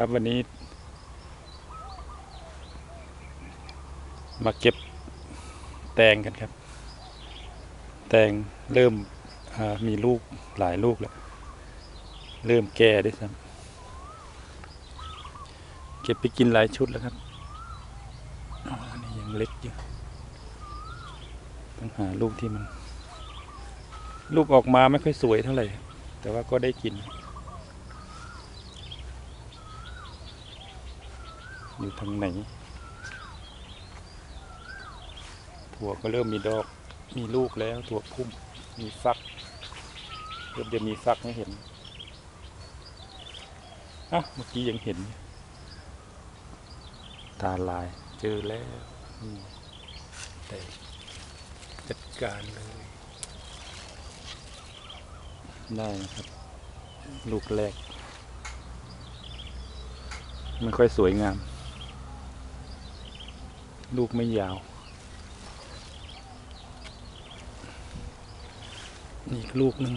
ครับวันนี้ มาเก็บแตงกันครับ แตงเริ่มมีลูกหลายลูกแล้ว เริ่มแก่ด้วยซ้ำเก็บไปกินหลายชุดแล้วครับอันนี้ยังเล็กอยู่ต้องหาลูกที่มัน ลูกออกมาไม่ค่อยสวยเท่าไหร่ แต่ว่าก็ได้กิน อยู่ทางไหนถั่วก็เริ่มมีดอก มีลูกแล้ว ถั่วพุ่ม มีฟัก เริ่มจะมีฟักให้เห็นอะเมื่อกี้ยังเห็น ตาลาย เจอแล้วแต่จัดการเลย ได้นะครับ ลูกแรกไม่ค่อยสวยงาม ลูกไม่ยาวนี่อีกลูกหนึ่ง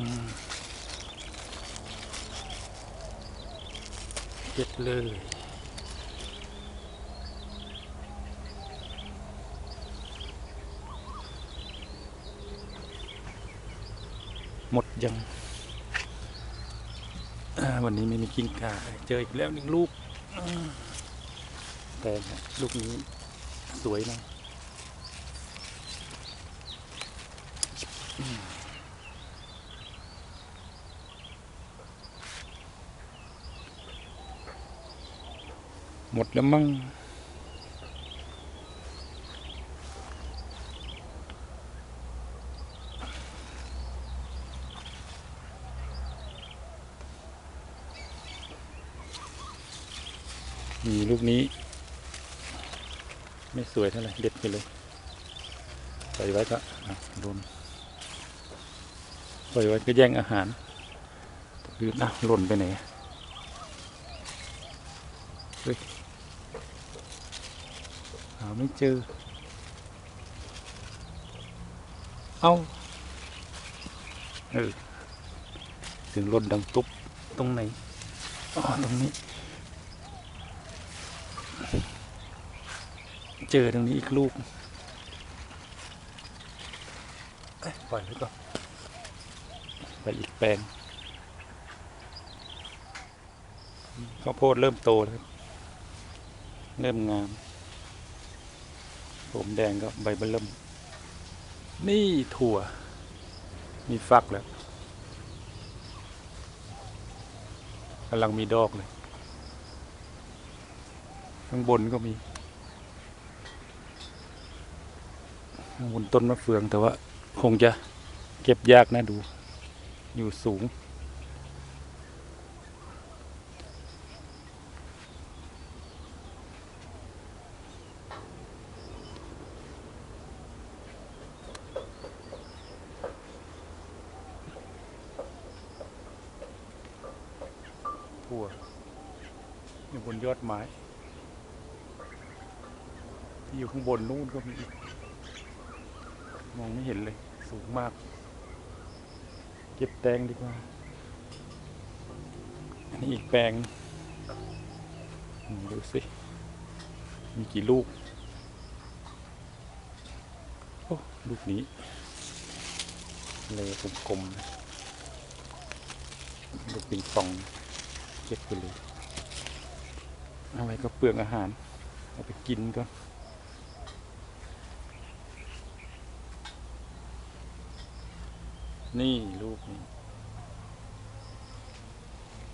เก็ดเลยหมดยัง วันนี้ไม่มีกิ้งก่าเจออีกแล้วหนึ่งลูกแต่ลูกนี้ สวยนะหมดแล้วมั้งมีลูกนี้ ไม่สวยเท่าไหร่เด็ดไปเลยปล่อยไว้ก็อะโดนปล่อยไว้ก็แย่งอาหารลืมอะหล่นไปไหนเฮ้ยหาไม่เจอ เอาเออถึงหล่นดังตุ๊บตรงไหนอ๋อตรงนี้ เจอตรงนี้อีกลูกปล่อยไว้ก่อนไปอีกแปลงข้าวโพดเริ่มโตแล้วเริ่มงาม ผมแดงก็ใบเบเริ่มนี่ถั่ว มีฟักแล้วกำลังมีดอกเลย ข้างบนก็มี ข้าง บนต้นมะเฟืองแต่ว่าคงจะเก็บยากนะดู อยู่สูงทั่วอยู่บนยอดไม้ที่อยู่ข้างบนนู่นก็มีอีก มองไม่เห็นเลย สูงมาก เก็บแตงดีกว่า อันนี้อีกแปลง ดูสิ มีกี่ลูก โอ้ลูกนี้เลยกลมๆลูกปิงปอง เก็บไปเลยอาไว้ก็เปลืองอาหาร เอาไปกินก็นี่ นี่ลูกนี้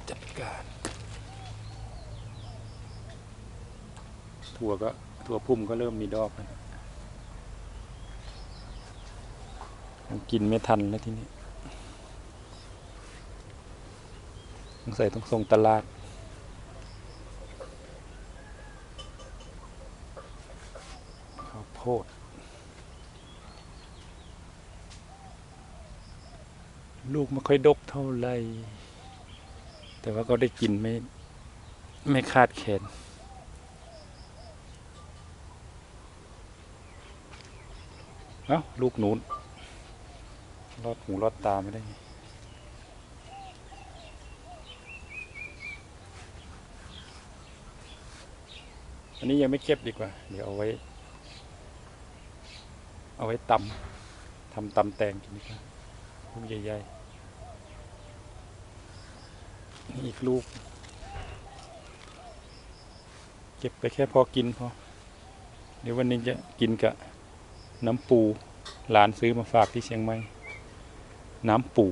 จัดการถั่วก็ถั่วพุ่มก็เริ่มมีดอกแล้วยังกินไม่ทันแล้วทีนี้สงใสัยต้องส่งตลาด ข้าวโพด ลูกไม่ค่อยดกเท่าไหร่แต่ว่าก็ได้กินไม่ไม่คาดแขนเอ้าลูกนูนรอดหูรอดตาไม่ได้อันนี้ยังไม่เก็บดีกว่า เดี๋ยวเอาไว้ เอาไว้ตำทำตำแตงกินดีกว่าลูกใหญ่ๆ อีกลูก เก็บไปแค่พอกินพอ เดี๋ยววันนี้จะกินกับน้ำปูหลานซื้อมาฝากที่เชียงใหม่ น้ำปู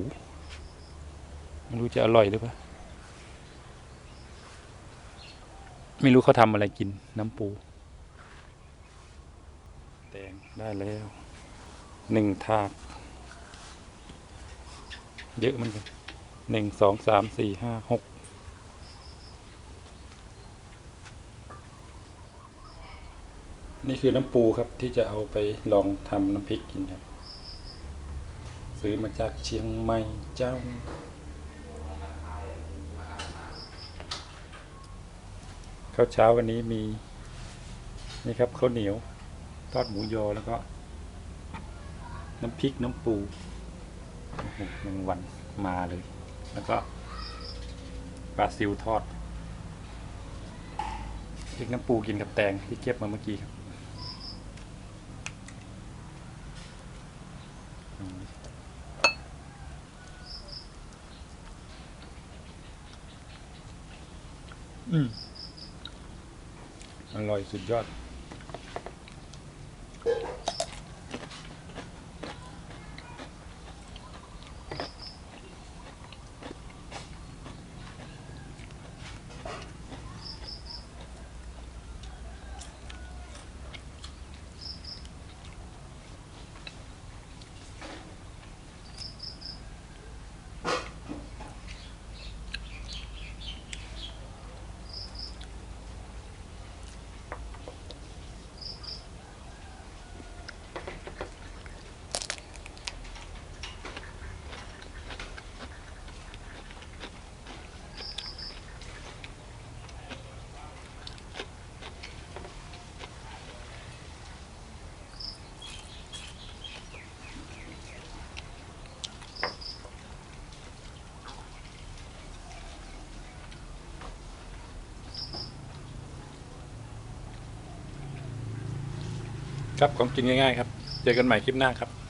ไม่รู้จะอร่อยหรือเปล่า ไม่รู้เขาทำอะไรกินน้ำปู แตงได้แล้วหนึ่งถาดเยอะมือนกัน หนึ่งสองสามสี่ห้าหกนี่คือน้ำปูครับที่จะเอาไปลองทำน้ำพริกกินครับ ซื้อมาจากเชียงใหม่เจ้า ข้าวเช้าวันนี้มี นี่ครับข้าวเหนียว ทอดหมูยอแล้วก็ น้ำพริกน้ำปูหนึ่งวันมาเลย แล้วก็ปลาซิวทอดพริกน้ำปูกินกับแตงที่เก็บมาเมื่อกี้ครับอืมอืมอร่อยสุดยอด ครับของกินง่ายๆครับ เจอกันใหม่คลิปหน้าครับ